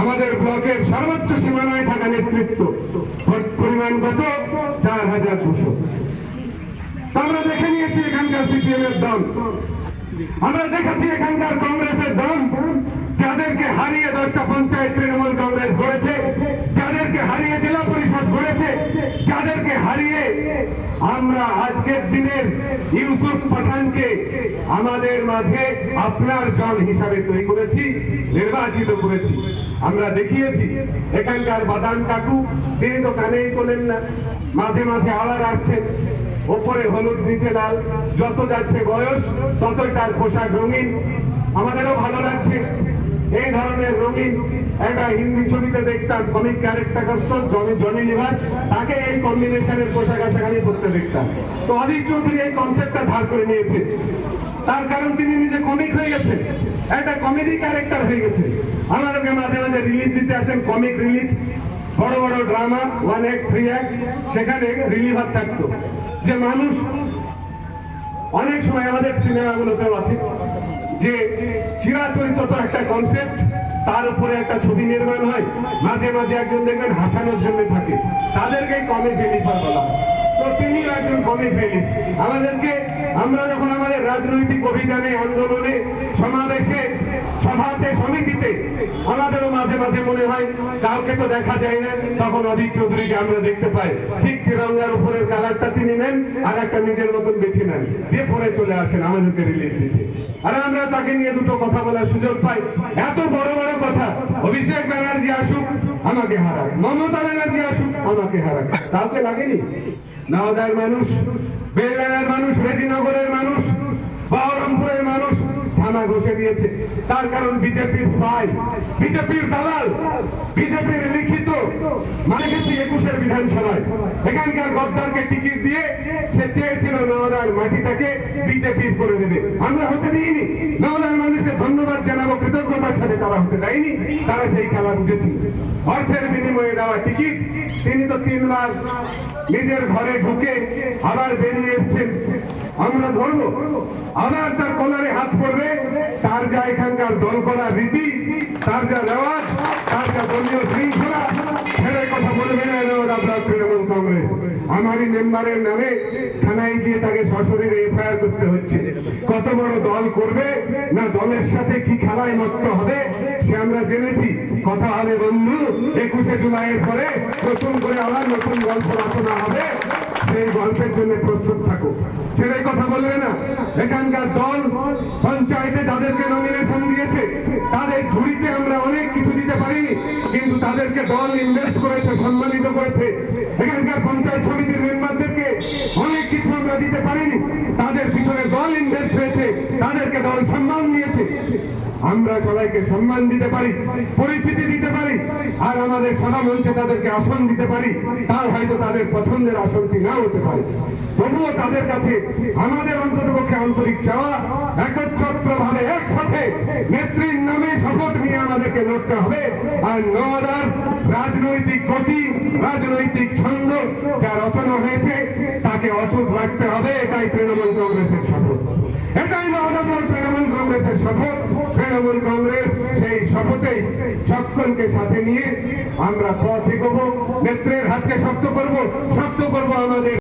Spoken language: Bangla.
আমাদের ব্লকের সর্বোচ্চ সীমানায় থাকা নেতৃত্ব পরিমাণ কত? চার হাজার দুশো। আমরা দেখে নিয়েছি এখানকার সিপিএম এর দল। আমরা দেখেছি এখানকার কংগ্রেসের দল, যাদেরকে হারিয়ে দশটা পঞ্চায়েত তৃণমূল কংগ্রেস গড়েছে, যাদেরকে হারিয়ে জেলা পরিষদ গড়েছে, যাদেরকে হারিয়ে আমরা আজকের দিনের ইউসুফ পাঠানকে আমাদের মাঝে আপনার জন হিসাবে তৈরি করেছি। নির্বাচিত করেছি। আমরা দেখিয়েছি, এখানকার বাদান কাকু, তিনি তো কানেই তোলেন না। মাঝে মাঝে আবার আসছেন ওপরে হলুদ, নিচে লাল। যত যাচ্ছে বয়স, ততই তার পোশাক রঙিন। আমাদেরও ভালো লাগছে। রঙিন একটা হিন্দি ছবিতে দেখতাম কমিক ক্যারেক্টার করতো, জনি লিভার তাকে এই কম্বিনেশনের পোশাক পড়তে দেখতাম। তো চৌধুরী এই কনসেপ্টটা ধার করে নিয়েছে। তার কারণ তিনি নিজে কমিক হয়ে গেছে একটা কমেডি ক্যারেক্টার হয়ে গেছে আমাদেরকে মাঝে মাঝে রিলিফ দিতে আসেন কমিক রিলিফ বড় বড় ড্রামা ওয়ান থ্রি অ্যাক্ট সেখানে রিলিভার থাকতো। যে মানুষ অনেক সময় আমাদের সিনেমাগুলোতেও আছে যে চিরাচরিত একটা কনসেপ্ট তার উপরে একটা ছবি নির্মাণ হয়। মাঝে মাঝে একজন দেখবেন হাসানোর জন্য থাকে। তাদেরকে কমিক রিলিফার বলা তো তিনিও একজন কমিক রিলিফ আমাদেরকে, আমরা যখন আমাদের রাজনৈতিক অভিযানে, আন্দোলনে, সমাবেশে, সভাতে আমাদেরও মাঝে মনে হয় কাউকে তো দেখা যায় না, তখন অধীর চৌধুরীকে আমরা দেখতে পাই। ঠিক তিরঙ্গার উপরের কালারটা তিনি নেন আর একটা নিজের মতন বেছে নেন। দিয়ে পরে চলে আসেন আমাদেরকে রিলিফ দিতে। আর আমরা তাকে নিয়ে দুটো কথা বলার সুযোগ পাই। এত বড় বড় কথা। অভিষেক ব্যানার্জি আসুক, আমাকে হারাক। মমতা ব্যানার্জি আসুক, আমাকে হারাক। কাউকে লাগেনি? নওদার মানুষ, বেলডাঙ্গার মানুষ রেজিনগরের মানুষ বহরমপুরের মানুষ ছানা ঘষে দিয়েছে। তার কারণ বিজেপির স্পাই, বিজেপির দালাল, বিজেপির লিখিত মানে গেছি একুশের বিধানসভায়। এখানকার গদ্দারকে টিকিট দিয়ে সে চেয়েছিল নওদার মাটিটাকে বিজেপির করে দেবে। আমরা হতে দিইনি। নওদার মানুষকে ধন্যবাদ জানাব, কৃতজ্ঞতার সাথে তারা হতে দেয়নি। তারা সেই খেলা বুঝেছিল। অর্থের বিনিময়ে দেওয়া টিকিট, তিনি তো তিনবার নিজের ঘরে ঢুকে আবার বেরিয়ে এসছেন। আমরা ধরবো। আবার তার কলারে হাত পড়বে। তার যা এখানকার দল করা রীতি, তার যা রেওয়াজ, তার যা দলীয় শৃঙ্খলা ছেড়ে কথা বলবে না আপনার তৃণমূল কংগ্রেস। আমারই মেম্বারের নামে থানায় গিয়ে তাকে সশরীরে এফআইআর করতে হচ্ছে। কত বড় দল করবে, না দলের সাথে কি খেলায় মত্ত হবে, সে আমরা জেনেছি। কথা হবে বন্ধু, একুশে জুলাইয়ের পরে নতুন করে আবার নতুন গল্প রচনা হবে। সেই গল্পের জন্য প্রস্তুত থাকো। ছেড়ে কথা বলবে না। এখানকার দল, পঞ্চায়েতে যাদেরকে নমিনেশন দিয়েছে, তাদের ঝুড়িতে আমরা অনেক কিছু দিতে পারিনি, কিন্তু তাদেরকে দল ইনভেস্ট করেছে, সম্মানিত করেছে। এখানকার পঞ্চায়েত সমিতির মেম্বারদেরকে অনেক কিছু আমরা দিতে পারিনি। তাদের পিছনে দল ইনভেস্ট হয়েছে, তাদেরকে দল সম্মান দিয়েছে। আমরা সবাইকে সম্মান দিতে পারি। পরিচিতি আর আমাদের সভা মঞ্চে তাদেরকে আসন দিতে পারি তার হয়তো তাদের পছন্দের আসনটি না হতে পারে। তবুও তাদের কাছে আমাদের অন্ততপক্ষে আন্তরিক চাওয়া একচ্ছত্র ভাবে একসাথে নেত্রীর নামে শপথ নিয়ে আমাদেরকে লড়তে হবে। আর নওয়াদার রাজনৈতিক গতি, রাজনৈতিক ছন্দ যা রচনা হয়েছে, তাকে অটুট রাখতে হবে, এটাই তৃণমূল কংগ্রেসের শপথ। এটাই মহানগর তৃণমূল কংগ্রেসের শপথ। তৃণমূল কংগ্রেস সেই শপথেই সকলকে সাথে নিয়ে আমরা পথ এগোবো, নেত্রের হাতকে শক্ত করব শক্ত করব আমাদের